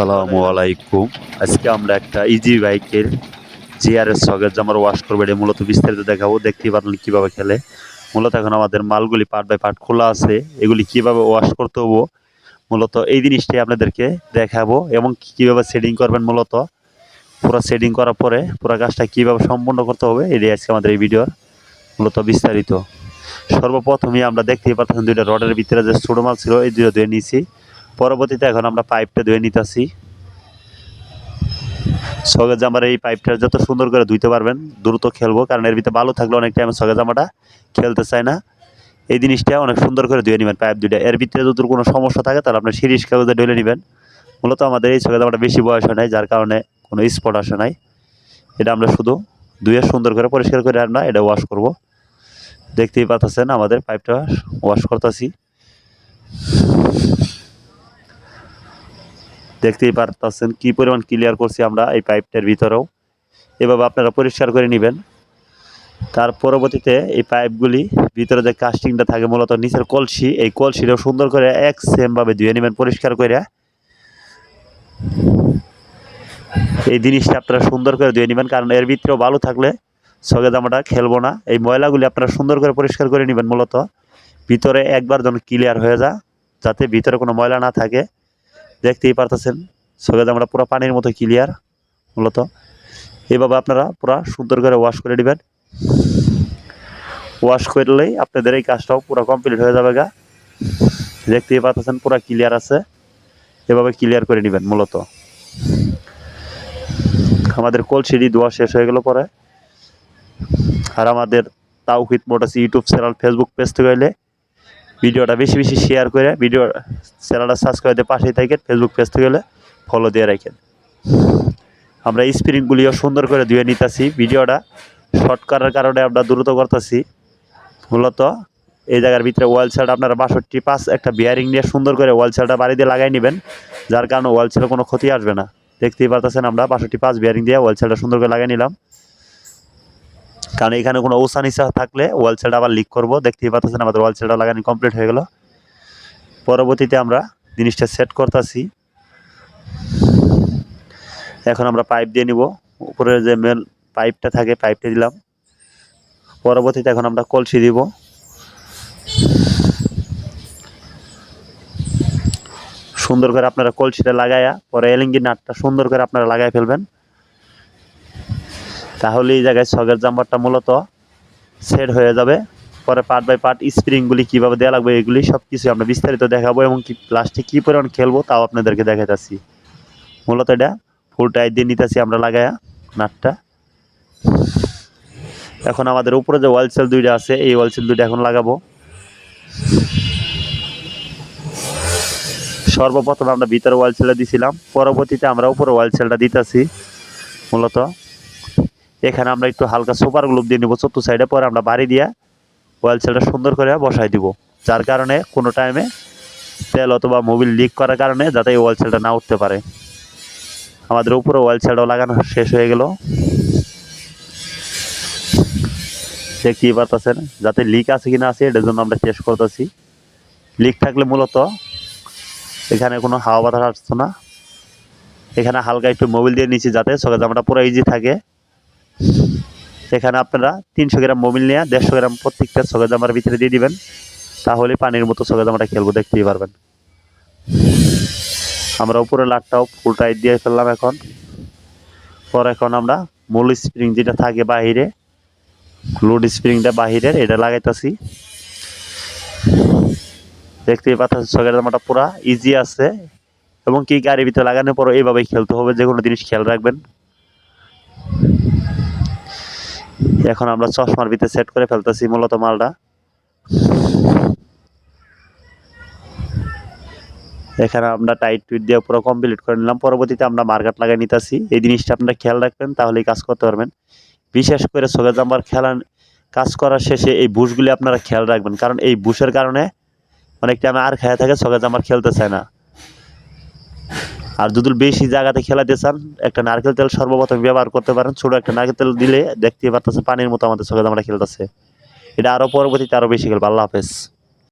আসসালামু আলাইকুম। আজকে আমরা একটা ইজি বাইকের জিআরএস সকেট জামার ওয়াশ করব, এটা মূলত বিস্তারিত দেখাবো। দেখতেই পারলেন কীভাবে খেলে। মূলত এখন আমাদের মালগুলি পার্ট বাই পার্ট খোলা আছে। এগুলি কীভাবে ওয়াশ করতে হব, মূলত এই জিনিসটাই আপনাদেরকে দেখাবো। এবং কীভাবে সেটিং করবেন মূলত, পুরো সেটিং করার পরে পুরো কাজটা কীভাবে সম্পূর্ণ করতে হবে, এটাই আজকে আমাদের এই ভিডিওর মূলত বিস্তারিত। সর্বপ্রথমে আমরা দেখতেই পারতাম দুইটা রডের ভিতরে যে ছোটো মাল ছিল, এই দুটো ধুয়ে নিয়েছি। পরবর্তীতে এখন আমরা পাইপটা ধুয়ে নিতেছি। সগের জামার এই পাইপটা যত সুন্দর করে ধুইতে পারবেন, দ্রুত খেলব, কারণ এর ভিতরে ভালো থাকলে অনেক টাইম সগের জামাটা খেলতে চায় না। এই জিনিসটা অনেক সুন্দর করে ধুয়ে নেবেন পাইপ দুইটা। এর ভিতরে যদি কোনো সমস্যা থাকে, তাহলে আপনার সিরিজ কাগজে ঢেলে নেবেন। মূলত আমাদের এই সগের জামাটা বেশি বয়স হয় নাই, যার কারণে কোনো স্পট আসে নাই। এটা আমরা শুধু ধুয়ে সুন্দর করে পরিষ্কার করে আমরা এটা ওয়াশ করব। দেখতেই পাচ্ছেন আমাদের পাইপটা ওয়াশ করতেছি। দেখতেই পারতেছেন কি পরিমাণ ক্লিয়ার করছি আমরা এই পাইপটার ভিতরেও। এভাবে আপনারা পরিষ্কার করে নেবেন। তার পরবর্তীতে এই পাইপগুলি ভিতরে যে কাস্টিংটা থাকে মূলত নিচের কলসি, এই কলসিটাও সুন্দর করে এক সেমভাবে ধুয়ে নেবেন পরিষ্কার করে। এই জিনিসটা আপনারা সুন্দর করে ধুয়ে নেবেন কারণ এর ভিতরেও ভালো থাকলে সগে জামাটা খেলব না। এই ময়লাগুলি আপনারা সুন্দর করে পরিষ্কার করে নেবেন মূলত। ভিতরে একবার যেন ক্লিয়ার হয়ে যা যাতে ভিতরে কোনো ময়লা না থাকে। দেখতেই পারতেছেন। সগে আমরা পুরো পানির মতো ক্লিয়ার মূলত। এভাবে আপনারা পুরো সুন্দর করে ওয়াশ করে নেবেন। ওয়াশ করলেই আপনাদের এই কাজটাও পুরো কমপ্লিট হয়ে যাবে গা। দেখতেই পাচ্ছেন পুরো ক্লিয়ার আছে। এভাবে ক্লিয়ার করে নেবেন, মূলত। আমাদের কলসিডি দোয়া শেষ হয়ে গেল পরে। আর আমাদের তাও তাওহিদ মোটাসি ইউটিউব চ্যানেল ফেসবুক পেজ থেকে ভিডিওটা বেশি বেশি শেয়ার করে ভিডিও চ্যানেলটা সাবস্ক্রাইব দিয়ে পাশেই থাকেন ফেসবুক পেজ থেকে হলে ফলো দিয়ে রাখেন। আমরা স্প্রিংগুলিও সুন্দর করে ধুয়ে নিতেছি ভিডিওটা। শর্ট করার কারণে আমরা দ্রুত করতেছি। মূলত এই জায়গার ভিতরে ওয়াল সেট আপনারা বাষট্টি পাঁচ একটা বিয়ারিং নিয়ে সুন্দর করে ওয়াল বাড়ি দিয়ে লাগাই নেবেন। যার কারণে ওয়াল সেটে কোনো ক্ষতি আসবে না। দেখতেই পারতেছেন আমরা বাষট্টি পাঁচ বিয়ারিং দিয়ে ওয়াল সেটটা সুন্দর করে লাগাই নিলাম। কারণ এখানে কোনো ওসা নিচা থাকলে ওয়াল সেলটা আবার লিক করব। দেখতেই পাচ্ছেন আমাদের ওয়াল সেলটা লাগানো কমপ্লিট হয়ে গেল। পরবর্তীতে আমরা জিনিসটা সেট করতেছি। এখন আমরা পাইপ দিয়ে নিব। উপরে যে মেন পাইপটা থাকে পাইপটা দিলাম। পরবর্তীতে এখন আমরা কলসি দিব। সুন্দর করে আপনারা কলসিটা লাগাইয়া পরে এলিঙ্গি নাটটা সুন্দর করে আপনারা লাগাই ফেলবেন। তাহলে এই জায়গায় ছগের জাম্পারটা মূলত সেট হয়ে যাবে। পরে পার্ট বাই পার্ট স্প্রিংগুলি কীভাবে দেওয়া লাগবে এগুলি সব কিছু আমরা বিস্তারিত দেখাবো এবং কি লাস্টে কী পরিমাণ খেলব তাও আপনাদেরকে দেখাইতেছি। মূলত এটা ফুল টাইট দিয়ে নিতেছি আমরা লাগায়া নাটটা। এখন আমাদের উপরে যে ওয়াল সেল দুইটা আছে, এই ওয়াল সেল দুইটা এখন লাগাবো। সর্বপ্রথম আমরা ভিতরে ওয়াল সেলটা দিছিলাম, পরবর্তীতে আমরা উপরে ওয়াল সেলটা দিতেছি, মূলত। এখানে আমরা একটু হালকা সুপার গ্লুপ দিয়ে নিব, চতুর্থ সাইডে পরে আমরা বাড়ি দিয়ে ওয়েল সেলটা সুন্দর করে বসাই দিব, যার কারণে কোনো টাইমে তেল অথবা মোবিল লিক করার কারণে যাতে ওয়েল সেলটা না উঠতে পারে। আমাদের উপরে ওয়েল সেলটাও লাগানো শেষ হয়ে গেল। দেখতেই পারতেছেন যাতে লিক আছে কি না আছে, এটার জন্য আমরা চেষ্টা করতেছি। লিক থাকলে মূলত এখানে কোনো হাওয়া বাতাস আসতো না। এখানে হালকা একটু মোবিল দিয়ে নিচ্ছি যাতে সকাল জামাটা পুরো ইজি থাকে। এখানে আপনারা তিনশো গ্রাম মোবিল নিয়ে দেড়শো গ্রাম প্রত্যেকটা ছগা জামার ভিতরে দিয়ে দিবেন। তাহলে পানির মতো ছগা জামাটা খেলব দেখতেই পারবেন। আমরা উপরে লাটটাও ফুল টাইট দিয়ে ফেললাম এখন। পর এখন আমরা মূল স্প্রিং যেটা থাকে বাহিরে, লোড স্প্রিংটা বাহিরের, এটা লাগাইতেছি। দেখতেই পাচ্ছেন ছগের জামাটা পুরা ইজি আছে এবং কি গাড়ির ভিতরে লাগানোর পর এইভাবেই খেলতে হবে যে কোনো জিনিস খেয়াল রাখবেন। এখন আমরা চশমার ভিতরে সেট করে ফেলতেছি মূলত মালটা। এখানে আমরা টাইট টুইট দিয়ে পুরো কমপ্লিট করে নিলাম। পরবর্তীতে আমরা মার্কেট লাগাই নিতেছি। এই জিনিসটা আপনারা খেয়াল রাখবেন, তাহলেই কাজ করতে পারবেন। বিশেষ করে সোগা জাম্বার খেলা কাজ করার শেষে এই বুশগুলি আপনারা খেয়াল রাখবেন, কারণ এই বুশের কারণে অনেক টাইমে আর খেয়ে থাকে সোগা জাম্বার খেলতে চায় না। আর যদি বেশি জায়গাতে খেলাতে চান, একটা নারকেল তেল সর্বপ্রথম ব্যবহার করতে পারেন। ছোট একটা নারকেল তেল দিলে দেখতে পারতেছে পানির মতো আমাদের চোখে আমরা খেলতেছে। এটা আরও পরবর্তীতে আরও বেশি খেলব। আল্লাহ হাফেজ।